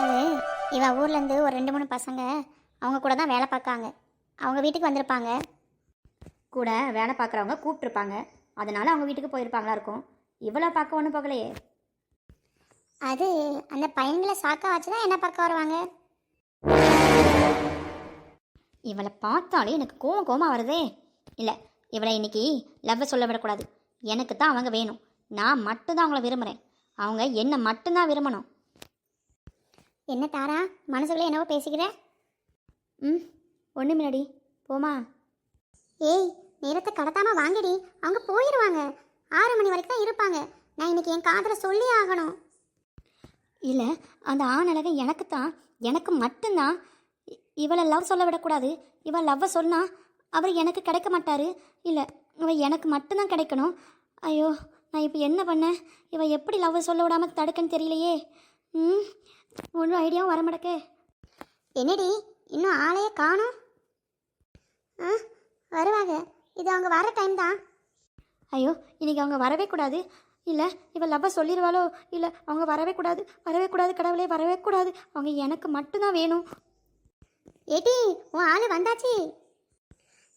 அது இவ ஊர்லேருந்து ஒரு ரெண்டு மூணு பசங்க அவங்க கூட தான் வேலை பார்க்காங்க. அவங்க வீட்டுக்கு வந்திருப்பாங்க. கூட வேலை பார்க்குறவங்க கூப்பிட்ருப்பாங்க அதனால அவங்க வீட்டுக்கு போயிருப்பாங்களா இருக்கும். இவ்வளோ பார்க்க ஒன்றும் போகலையே. அது அந்த பையன்களை சாக்கா வச்சு தான் என்ன பார்க்க வருவாங்க? இவளை பார்த்தாலே எனக்கு கோவம் கோவமாக வருதே. இல்லை இவளை இன்னைக்கு லவ் சொல்ல விடக்கூடாது. எனக்கு தான் அவங்க வேணும். நான் மட்டும்தான் அவங்கள விரும்புகிறேன் அவங்க என்னை மட்டும்தான் விரும்பணும். என்ன தாரா? மனசுக்குள்ளே என்னவோ பேசிக்கிற? ம் ஒன்று முன்னாடி போமா ஏய் நேரத்தை கடத்தாமல் வாங்கடி. அவங்க போயிடுவாங்க ஆறு மணி வரைக்கும் தான் இருப்பாங்க. நான் இன்னைக்கு என் காதில் சொல்லி ஆகணும். இல்லை அந்த ஆணழக எனக்கு தான் எனக்கு மட்டும்தான். இவளை லவ் சொல்ல விடக்கூடாது. இவள் லவ்வை சொன்னால் அவர் எனக்கு கிடைக்க மாட்டார். இல்லை இவள் எனக்கு மட்டும்தான் கிடைக்கணும். ஐயோ நான் இப்போ என்ன பண்ணேன் இவள் எப்படி லவ் சொல்ல விடாமல் தடுக்கன்னு தெரியலையே. ம் ஒன்றும் ஐடியாவும் வர மாட்டேக்கே என்னடி இன்னும் ஆளையே காணும்? ஆ வருவாங்க. இது அவங்க வர டைம் தான். ஐயோ இன்னைக்கு அவங்க வரவே கூடாது. இல்லை இவள் லவ்வ சொல்லிடுவாளோ இல்லை அவங்க வரவே கூடாது. வரவே கூடாது கடவுளே வரவே கூடாது. அவங்க எனக்கு மட்டும்தான் வேணும். ஏடி உன் ஆள் வந்தாச்சு.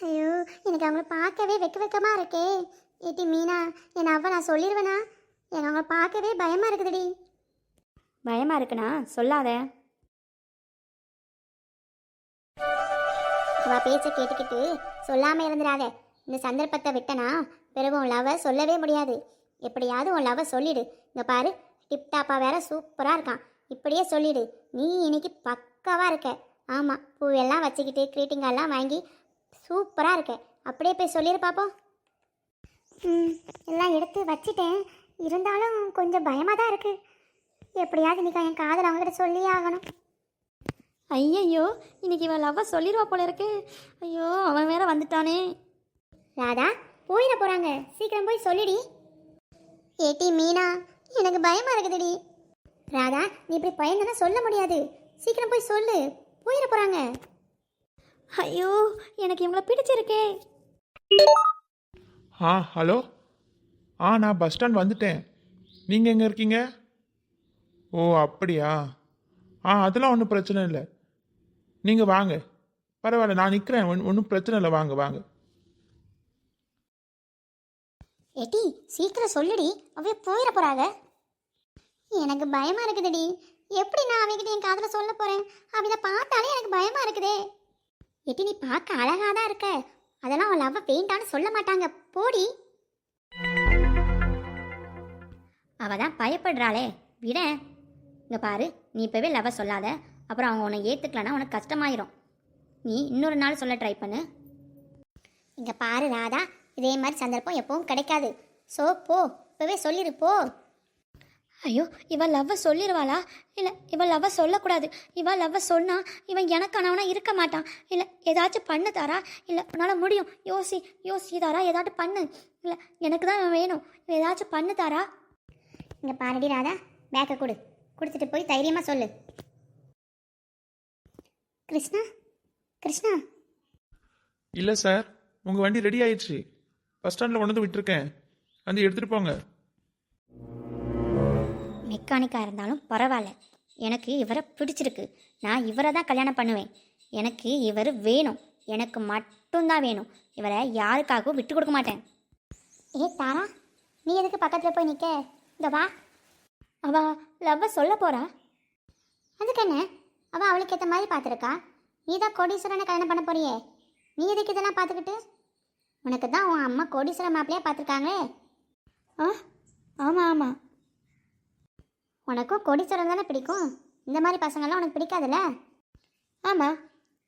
ஐயோ எனக்கு அவங்கள பார்க்கவே வெக்க வெக்கமாக இருக்கே. ஏட்டி மீனா என் அவ நான் சொல்லிடுவேனா எனக்கு அவங்கள பார்க்கவே பயமாக இருக்குதுடி. பயமாக இருக்குண்ணா சொல்லாத. அவ பேச்ச கேட்டுக்கிட்டு சொல்லாம இருந்துடாத. இந்த சந்தர்ப்பத்தை விட்டனா பிறகு உன் லவ சொல்லவே முடியாது. எப்படியாவது உன் லவ சொல்லிடு. இங்க பாரு டிப்டாப்பா வேற சூப்பரா இருக்கான். இப்படியே சொல்லிடு. நீ இன்னைக்கு பக்காவாக இருக்க. ஆமா பூவெல்லாம் வச்சுக்கிட்டு க்ரீட்டிங் எல்லாம் வாங்கி சூப்பரா இருக்க. அப்படியே போய் சொல்லிடு பாப்போம். ம் எல்லாம் எடுத்து வச்சிட்டேன். இருந்தாலும் கொஞ்சம் பயமாக தான் இருக்குது எப்படியாவது இன்னைக்கு என் காதல் அவங்ககிட்ட சொல்லியே ஆகணும். ஐயையோ இன்னைக்கு இவன் லவ்வை சொல்லிடுவா போல இருக்கு. ஐயோ அவன் வேற வந்துட்டானே. ராதா போயிட போறாங்க. சீக்கிரம் போய் சொல்லிடி. ஏட்டி மீனா எனக்கு பயமா இருக்குதுடி. ராதா நீ இப்படி பயந்தனா சொல்ல முடியாது. சீக்கிரம் போய் சொல்லு. போயிட போறாங்க. ஐயோ எனக்கு இவங்கள பிடிச்சிருக்கே. ஆ ஹலோ. ஆ நான் பஸ் ஸ்டாண்ட் வந்துட்டேன். நீங்கள் எங்கே இருக்கீங்க? ஓ அப்படியா? ஆ அதெல்லாம் ஒன்றும் பிரச்சனை இல்லை. நீங்கள் வாங்க. பரவாயில்ல நான் நிற்கிறேன் ஒன் ஒன்றும் பிரச்சனை இல்லை. வாங்க வாங்க. ஏட்டி சீக்கிரம் சொல்லுடி. அவைய போயிட போறாங்க எனக்கு பயமா இருக்குதுடி. எப்படி நான் அவகிட்ட என் காதில் சொல்ல போறேன்? அவளை பார்த்தாலே எனக்கு பயமா இருக்குதே. ஏட்டி நீ பார்க்க அழகா தான் இருக்க. அதெல்லாம் அவள் லவ் பெயிண்டான்னு சொல்ல மாட்டாங்க. போடி. அவ தான் பயப்படுறாளே. விட. இங்கே பாரு நீ இப்போவே லவ் சொல்லாத. அப்புறம் அவங்க உன்னை ஏத்துக்கலனா உனக்கு கஷ்டமாயிரும். நீ இன்னொரு நாள் சொல்ல ட்ரை பண்ணு. இங்கே பாரு ராதா இதே மாதிரி சந்தர்ப்பம் எப்பவும் கிடைக்காது. ஸோ போ இப்போவே சொல்லிடு போ. ஐயோ இவ லவ்வை சொல்லிடுவாளா இல்லை இவ லவ்வை சொல்லக்கூடாது. இவ லவ்வை சொன்னால் இவன் எனக்கானவனா இருக்க மாட்டான். இல்லை ஏதாச்சும் பண்ணு தாரா? இல்லை உன்னால் முடியும். யோசி யோசி தாரா ஏதாச்சும் பண்ணு. இல்லை எனக்கு தான் வேணும். இவன் ஏதாச்சும் பண்ணு தாரா? இங்கே பாருடி ராதா பேக்கை கொடு. கொடுத்துட்டு போய் தைரியமா சொல்லு. கிருஷ்ணா கிருஷ்ணா. இல்லை சார் உங்கள் வண்டி ரெடி ஆயிடுச்சு. பஸ் ஸ்டாண்டில் கொண்டு வந்து விட்டுருக்கேன். வந்து எடுத்துகிட்டு போங்க. மெக்கானிக்காக இருந்தாலும் பரவாயில்ல. எனக்கு இவரை பிடிச்சிருக்கு. நான் இவரை தான் கல்யாணம் பண்ணுவேன். எனக்கு இவர் வேணும். எனக்கு மட்டும்தான் வேணும். இவரை யாருக்காகவும் விட்டு கொடுக்க மாட்டேன். ஏ தாரா நீ எதுக்கு பக்கத்துல போய் நிக்க? இந்த வா. அவ லவ்வை சொல்ல போறா? அதுக்கு என்ன? அவள் அவளுக்கு ஏற்ற மாதிரி பார்த்துருக்கா? நீ தான் கோடீஸ்வரனை கல்யாணம் பண்ண போறியே. நீ எதுக்கு இதெல்லாம் பார்த்துக்கிட்டு? உனக்கு தான் உன் அம்மா கோடீஸ்வரன் மாப்பிள்ளையா பார்த்துருக்காங்களே. ஆ ஆமாம் ஆமாம் உனக்கும் கோடீஸ்வரன் தானே பிடிக்கும்? இந்த மாதிரி பசங்கள்லாம் உனக்கு பிடிக்காதுல்ல? ஆமாம்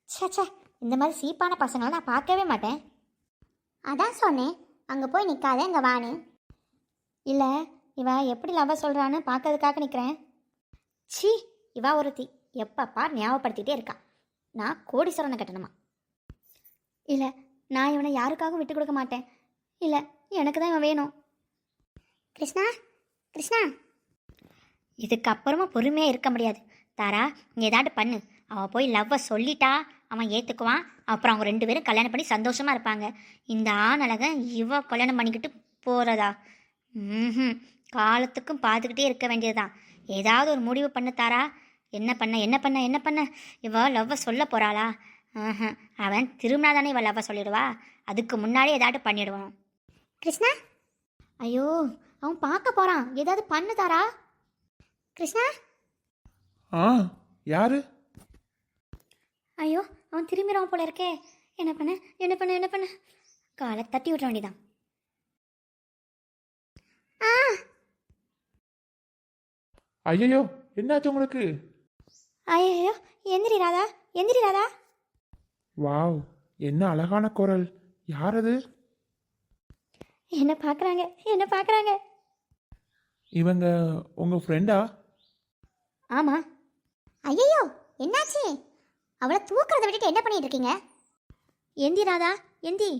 ச்சே ச்சே. இந்த மாதிரி சீப்பான பசங்களை நான் பார்க்கவே மாட்டேன். அதான் சொன்னேன். அங்கே போய் நிற்காத இங்கே வானு இல்லை இவா எப்படி லவ் சொல்கிறான்னு பார்க்கறதுக்காக நிற்கிறேன் சி இவா ஒருத்தி. எப்பப்பா ஞாபகப்படுத்திகிட்டே இருக்கா. நான் கோடீஸ்வரனை கட்டணுமா? இல்லை நான் இவனை யாருக்காகவும் விட்டு கொடுக்க மாட்டேன். இல்லை எனக்கு தான் இவன் வேணும். கிருஷ்ணா கிருஷ்ணா. இதுக்கப்புறமா பொறுமையாக இருக்க முடியாது. தாரா நீ ஏதாட்டு பண்ணு. அவன் போய் லவ்வை சொல்லிட்டா அவன் ஏற்றுக்குவான் அப்புறம் அவங்க ரெண்டு பேரும் கல்யாணம் பண்ணி சந்தோஷமாக இருப்பாங்க. இந்த ஆணழகன் இவ கல்யாணம் பண்ணிக்கிட்டு போகிறதா ம் காலத்துக்கும் பார்த்துக்கிட்டே இருக்க வேண்டியதுதான். ஏதாவது ஒரு முடிவு பண்ணு தாரா? என்ன பண்ண என்ன பண்ண என்ன பண்ண? இவ லவ்வை சொல்ல போறாளா? ஆஹா, அவன் திரும்பினா தானே இவ லவ்வை சொல்லிடுவா? அதுக்கு முன்னாடி ஏதாட்டு பண்ணிடுவான் கிருஷ்ணா? ஐயோ அவன் பார்க்க போறான். ஏதாவது பண்ணு தாரா. கிருஷ்ணா? ஆ யாரு? ஐயோ அவன் திரும்பிடுவான் போல இருக்கே. என்ன பண்ண என்ன பண்ண என்ன பண்ண? காலை தட்டி விட்ற வேண்டியதான் ஆ ஐயோ என்னாச்சு உங்களுக்கு? ஐயோ எந்திரி ராதா எந்திரி ராதா. வாவ் என்ன அழகான குரல். யார் அது? என்ன பார்க்குறாங்க என்ன பார்க்குறாங்க இவங்க உங்க ஃப்ரெண்டா ஆமாம் ஐயோ என்னாச்சு? அவளை தூக்குறதை விட்டுட்டு என்ன பண்ணிட்டு இருக்கீங்க? எந்தி ராதா எந்தி.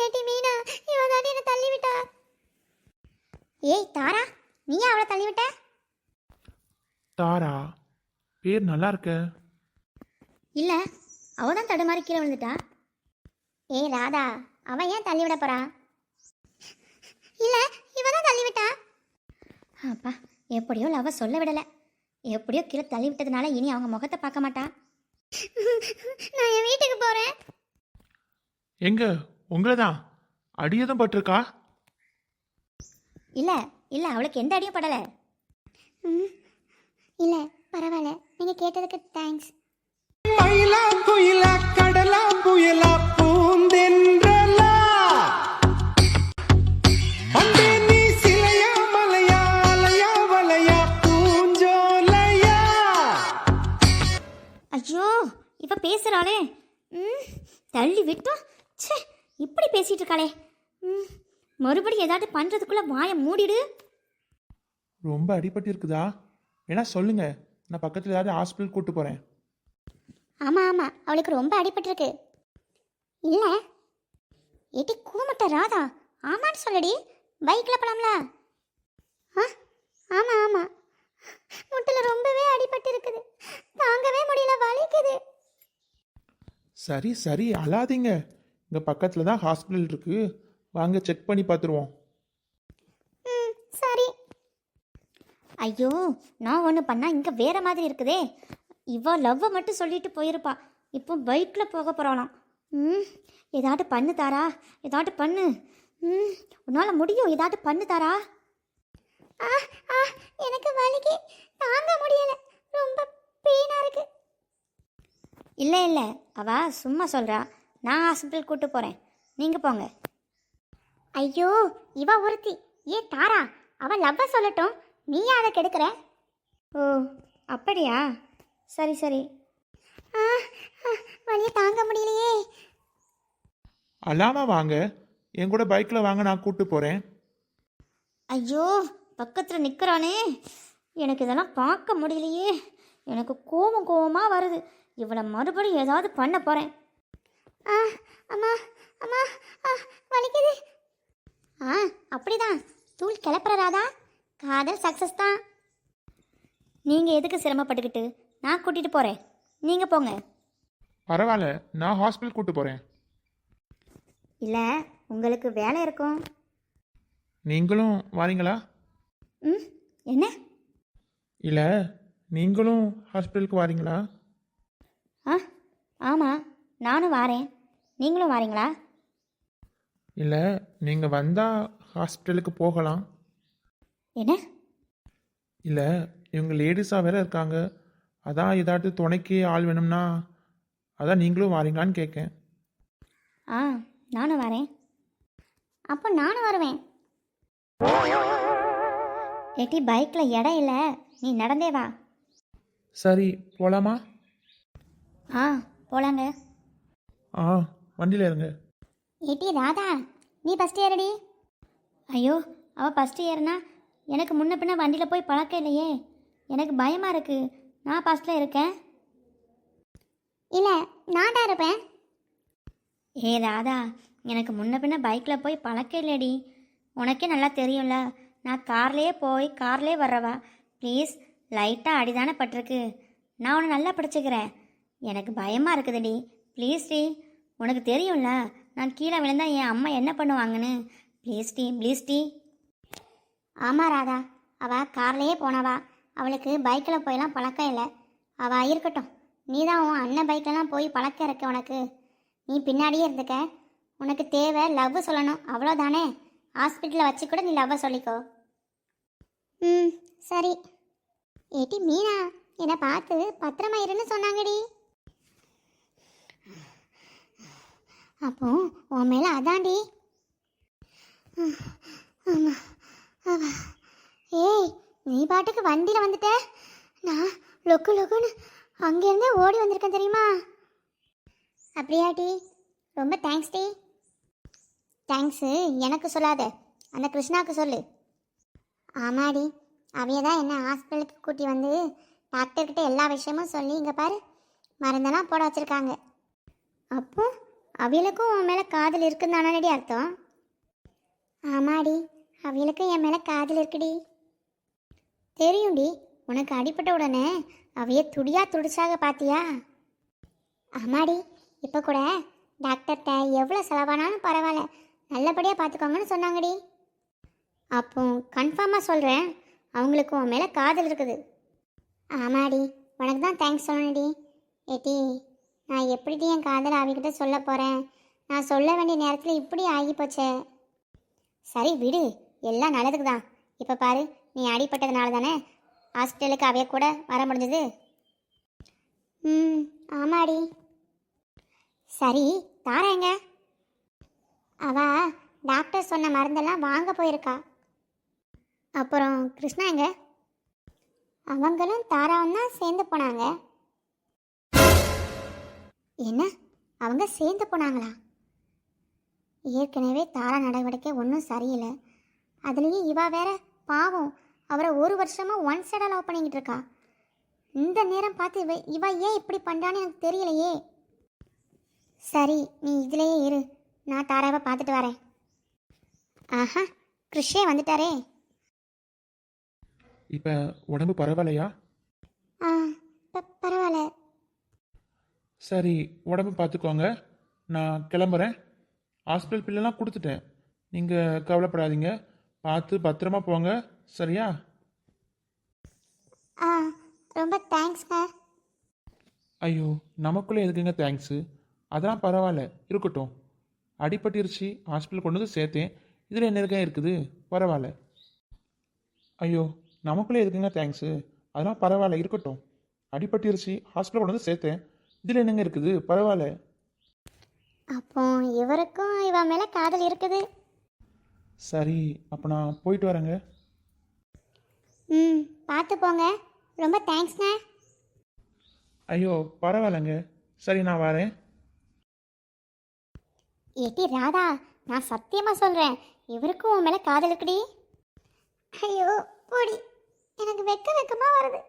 ஏட்டி மீனா இவ தாண்டி என்ன தள்ளி விட்டா ஏய் தாரா நீயா அவளை தள்ளி விட்ட? தாரா பேர் நல்லா இருக்க. இல்லை அவள் தான் தடுமாறி கீழே விழுந்துட்டா. ஏய் ராதா அவன் ஏன் தள்ளி விட போறா? இல்ல இவ தான் தள்ளி விட்டா. அப்பா எப்படியோ லவ் சொல்ல விடலை. எப்படியோ கீழே தள்ளி விட்டதுனால இனி அவங்க முகத்தை பார்க்க மாட்டா. நான் என் வீட்டுக்கு போறேன். எங்க? உங்களை தான் அடியதும் பட்டிருக்கா? இல்லை இல்லை அவளுக்கு எந்த அடியும் படலை. ம், இல்ல பரவாயில்ல நீங்க கேட்டதுக்கு தேங்க்ஸ் மயிலா குயிலா கடலா புயலா பூந்தென்றலா. அன்பே நீ சிலையா மலையா அலையா வலையா பூஞ்சோலையா. ஐயோ இவ பேசுகிறாளே ம் தள்ளி விட்டோம் ச்சே இப்படி பேசிகிட்டு இருக்காளே. ம் மறுபடியும் ஏதாட்டு பண்ணுறதுக்குள்ளே வாயை மூடிடு. ரொம்ப அடிபட்டு இருக்குதா வேணா சொல்லுங்க நான் பக்கத்தில் ஏதாவது ஹாஸ்பிட்டல் கூட்டு போறேன். ஆமா ஆமா அவளுக்கு ரொம்ப அடிபட்டிருக்கு. இல்ல. ஏட்டி கூமட்ட ராதா ஆமான்னு சொல்லடி. பைக்ல போலாம்ல. ஆ ஆமா ஆமா. முட்டில ரொம்பவே அடிபட்டு இருக்குது தாங்கவே முடியல வலிக்குது. சரி சரி அழாதீங்க. இங்க பக்கத்தில் தான் ஹாஸ்பிட்டல் இருக்கு. வாங்க செக் பண்ணி பார்த்துருவோம் ம் சரி ஐயோ நான் ஒன்று பண்ணால் இங்கே வேற மாதிரி இருக்குதே. இவ லவ்வை மட்டும் சொல்லிட்டு போயிருப்பா. இப்போ பைக்கில் போக போகிறாளாம் ம் ஏதாட்டு பண்ணு தாரா ஏதாட்டு பண்ணு. ம் உன்னால் முடியும். ஏதாட்டு பண்ணு தாரா. ஆ ஆ எனக்கு வலிக்கு. தாங்க முடியல. ரொம்ப பெயினா இருக்கு. இல்லை இல்லை. அவ சும்மா சொல்கிறா நான் ஹாஸ்பிட்டல் கூட்டு போகிறேன் நீங்கள் போங்க. ஐயோ இவ ஒருத்தி. ஏ தாரா. அவ லவ்வ சொல்லட்டும். நீயா அதை கெடுக்கிற? ஓ அப்படியா? சரி சரி. வலிய தாங்க முடியலையே. அழாம வாங்க. என் கூட பைக்கில் வாங்க நான் கூட்டு போகிறேன் ஐயோ பக்கத்தில் நிற்கிறானே எனக்கு இதெல்லாம் பார்க்க முடியலையே. எனக்கு கோவம் கோவமாக வருது. இவளை மறுபடியும் ஏதாவது பண்ண போகிறேன் ஆ அம்மா அம்மா ஆ வலிக்குது. ஆ அப்படிதான். தூள் கிளப்புறராதா காதல் சக்ஸஸ் தான். நீங்கள் எதுக்கு சிரமப்பட்டுக்கிட்டு? நான் கூட்டிகிட்டு போகிறேன் நீங்கள் போங்க. பரவாயில்ல நான் ஹாஸ்பிட்டல் கூட்டு போகிறேன் இல்லை உங்களுக்கு வேலை இருக்கும். நீங்களும் வாரீங்களா? ம் என்ன? இல்லை நீங்களும் ஹாஸ்பிட்டலுக்கு வாரீங்களா? ஆ ஆமாம் நானும் வாரேன். நீங்களும் வாரீங்களா? இல்லை நீங்கள் வந்தால் ஹாஸ்பிட்டலுக்கு போகலாம். என்ன? இல்லை இவங்க லேடிஸாக வேற இருக்காங்க. அதான் ஏதாட்டு துணைக்கு ஆள் வேணும்னா அதான் நீங்களும் வாரீங்களான்னு கேட்கேன் ஆ நானும் வரேன். அப்போ நானும் வருவேன். ஏட்டி பைக்கில் இடம் இல்லை. நீ நடந்தே வா. சரி போகலாமா ஆ போலாங்க. ஆ வண்டியில் இருங்க ஏட்டி ராதா நீ ஃபஸ்ட் ஏறடி. ஐயோ அவள் ஃபஸ்ட்டு ஏறுனா எனக்கு முன்ன பின்ன வண்டியில் போய் பழக்கம் இல்லையே. எனக்கு பயமாக இருக்குது நான் ஃபஸ்ட்டில் இருக்கேன். இல்லை நான் தான் இருப்பேன். ஏ ராதா எனக்கு முன்ன பின்ன பைக்கில் போய் பழக்கம் இல்லைடி. உனக்கே நல்லா தெரியும்ல. நான் கார்லேயே போய் கார்லேயே வர்றவா. ப்ளீஸ் லைட்டாக அடிதானே பட்டிருக்கு. நான் உன்னை நல்லா பிடிச்சிக்கிறேன். எனக்கு பயமாக இருக்குதுடி. ப்ளீஸ் டி உனக்கு தெரியும்ல. நான் கீழே விழுந்தா என் அம்மா என்ன பண்ணுவாங்கன்னு. ப்ளீஸ் டி ப்ளீஸ் டி. ஆமாம் ராதா அவள் கார்லேயே போனவா. அவளுக்கு பைக்கில் போயெல்லாம் பழக்கம் இல்லை. அவள் இருக்கட்டும். நீ தான் உன் அண்ணன் பைக்கெல்லாம் போய் பழக்கம் இருக்க உனக்கு. நீ பின்னாடியே இருந்துக்க. உனக்கு தேவை லவ் சொல்லணும். அவ்வளோதானே ஹாஸ்பிட்டலில் வச்சு கூட நீ லவ்வை சொல்லிக்கோ. ம் சரி. ஏட்டி மீனா என்னை பார்த்து பத்திரமா இருன்னு சொன்னாங்கடி. அப்போ உன் மேலே அதாண்டி ஆமாம் ஏய் நீ பாட்டுக்கு வண்டியில் வந்துட்ட? நான் லொக்கு லொக்குன்னு அங்கேருந்தே ஓடி வந்திருக்கேன் தெரியுமா? அப்படியாட்டி ரொம்ப தேங்க்ஸ் டி. தேங்க்ஸு எனக்கு சொல்லாத. அந்த கிருஷ்ணாவுக்கு சொல்லு. ஆமாடி அவைய தான் என்ன ஹாஸ்பிட்டலுக்கு கூட்டி வந்து டாக்டர்கிட்ட எல்லா விஷயமும் சொல்லி இங்கே பாரு மருந்தெல்லாம் போட வச்சுருக்காங்க. அப்போ அவளுக்கும் உன் மேலே காதல் இருக்குன்னு தானடி அர்த்தம்? ஆமாடி அவளுக்கும் என் மேலே காதல் இருக்குடி. தெரியும்டி உனக்கு அடிப்பட்ட உடனே அவைய துடியா துடிச்சாக பாத்தியா? ஆமாடி இப்போ கூட டாக்டர்கிட்ட எவ்வளோ செலவானாலும் பரவாயில்ல நல்லபடியாக பார்த்துக்கோங்கன்னு சொன்னாங்கடி. அப்போ கன்ஃபார்மாக சொல்கிறேன் அவங்களுக்கு உன் மேலே காதல் இருக்குது. ஆமாடி உனக்கு தான் தேங்க்ஸ் சொல்லணுடி ஏட்டி நான் எப்படிடி என் காதல் அவகிட்ட சொல்ல போகிறேன் நான் சொல்ல வேண்டிய நேரத்தில் இப்படி ஆகி போச்சே. சரி விடு எல்லாம் நல்லதுக்கு தான் இப்போ பாரு நீ அடிப்பட்டதுனால தானே ஹாஸ்பிட்டலுக்கு அவைய கூட வர முடிஞ்சது? ம் ஆமாடி. சரி தாரா எங்க? அவ டாக்டர் சொன்ன மருந்தெல்லாம் வாங்க போயிருக்கா. அப்புறம் கிருஷ்ணா எங்க? அவங்களும் தாராவும் தான் சேர்ந்து போனாங்க. என்ன? அவங்க சேர்ந்து போனாங்களா? ஏற்கனவே தாரா நடவடிக்கை ஒன்றும் சரியில்லை. அதுலேயும் இவா வேற பாவம். அவரை ஒரு வருஷமா ஒன் சைடாக லவ் பண்ணிக்கிட்டு இருக்கா. இந்த நேரம் பார்த்து இவ இவ ஏன் இப்படி பண்ணுறான்னு எனக்கு தெரியலையே. சரி நீ இதுலேயே இரு. நான் தாராவை பார்த்துட்டு வரேன். ஆஹா கிருஷ்ணே வந்துட்டாரே. இப்போ உடம்பு பரவாயில்லையா? ஆ ப- பரவாயில்ல. சரி உடம்பு பார்த்துக்கோங்க. நான் கிளம்புறேன். ஹாஸ்பிட்டல் பில்லெல்லாம் கொடுத்துட்டேன். நீங்கள் கவலைப்படாதீங்க. பார்த்து பத்திரமா போங்க. சரியா? ஆ ரொம்ப தேங்க்ஸ்ங்க ஐயோ நமக்குள்ளே எதுக்குங்க தேங்க்ஸு அதெல்லாம் பரவாயில்ல. இருக்கட்டும். அடிபட்டிருச்சு. ஹாஸ்பிட்டல் கொண்டு வந்து சேர்த்தேன். இதில் என்ன இருக்கா இருக்குது? பரவாயில்ல. ஐயோ நமக்குள்ளே எதுக்குங்க தேங்க்ஸு அதெல்லாம் பரவாயில்ல. இருக்கட்டும். அடிபட்டிருச்சு. ஹாஸ்பிட்டல் கொண்டு வந்து சேர்த்தேன். இதில் என்னங்க இருக்குது? பரவாயில்ல. அப்போ இவருக்கும் இவ மேலே காதல் இருக்குது. சரி அப்போ நான் போயிட்டு வரேங்க. ம் பார்த்து போங்க. ரொம்ப தேங்க்ஸ்ண்ணே ஐயோ பரவாயில்லைங்க. சரி நான் வரேன். ஏட்டி ராதா நான் சத்தியமாக சொல்கிறேன் இவருக்கும் உன் மேலே காதல் இருக்குடி ஐயோ போடி. எனக்கு வெக்க வெக்கமாக வருது.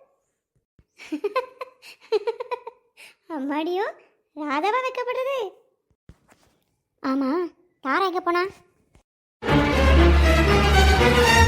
அம்மாடியோ ராதாவா வெக்கப்படுறது ஆமாம் தாரா எங்கே போனா? Thank you.